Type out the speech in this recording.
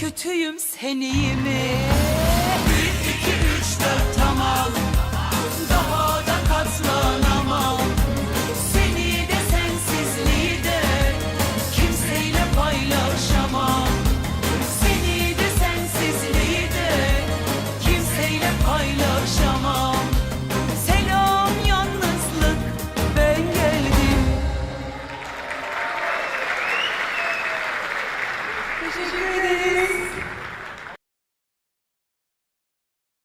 kötüyüm sen mi? Bir, iki, üç, dört tamam. Daha da katlanamam. Seni de sensizliği de Kimseyle paylaşamam. Seni de sensizliği de Kimseyle paylaşamam. Selam yalnızlık ben geldim. Teşekkür ederim.